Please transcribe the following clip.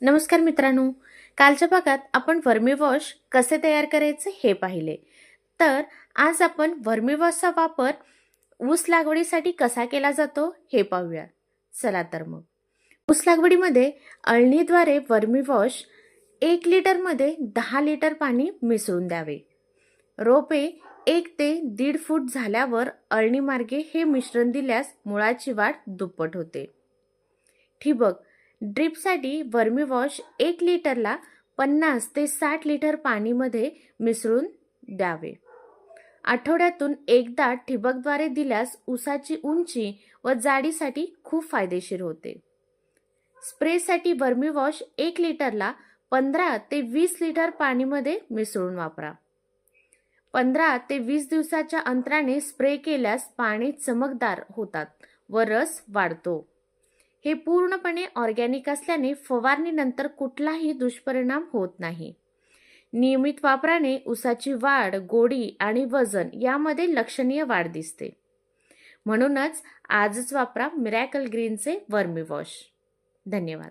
नमस्कार मित्रांनो. कालच्या भागात आपण वर्मी वॉश कसे तयार करायचे हे पाहिले. तर आज आपण वर्मी वॉशचा वापर ऊस लागवडीसाठी कसा केला जातो हे पाहूया. चला तर मग. ऊस लागवडीमध्ये अळणीद्वारे वर्मी वॉश एक लिटरमध्ये दहा लिटर पाणी मिसळून द्यावे. रोपे एक ते दीड फूट झाल्यावर अळणीमार्गे हे मिश्रण दिल्यास मुळाची वाढ दुप्पट होते. ठिबक ड्रीपसाठी वर्मी वॉश एक लिटरला पन्नास ते साठ लिटर पाणीमध्ये मिसळून द्यावे. आठवड्यातून एकदा ठिबकद्वारे दिल्यास उसाची उंची व जाडीसाठी खूप फायदेशीर होते. स्प्रेसाठी वर्मी वॉश एक लिटरला पंधरा ते वीस लिटर पाणीमध्ये मिसळून वापरा. पंधरा ते वीस दिवसाच्या अंतराने स्प्रे केल्यास पाने चमकदार होतात व रस वाढतो. हे पूर्णपणे ऑर्गॅनिक असल्याने फवारणीनंतर कुठलाही दुष्परिणाम होत नाही. नियमित वापराने ऊसाची वाढ गोडी आणि वजन यामध्ये लक्षणीय वाढ दिसते. म्हणूनच आजच वापरा मिरॅकल ग्रीनचे वर्मी वॉश. धन्यवाद.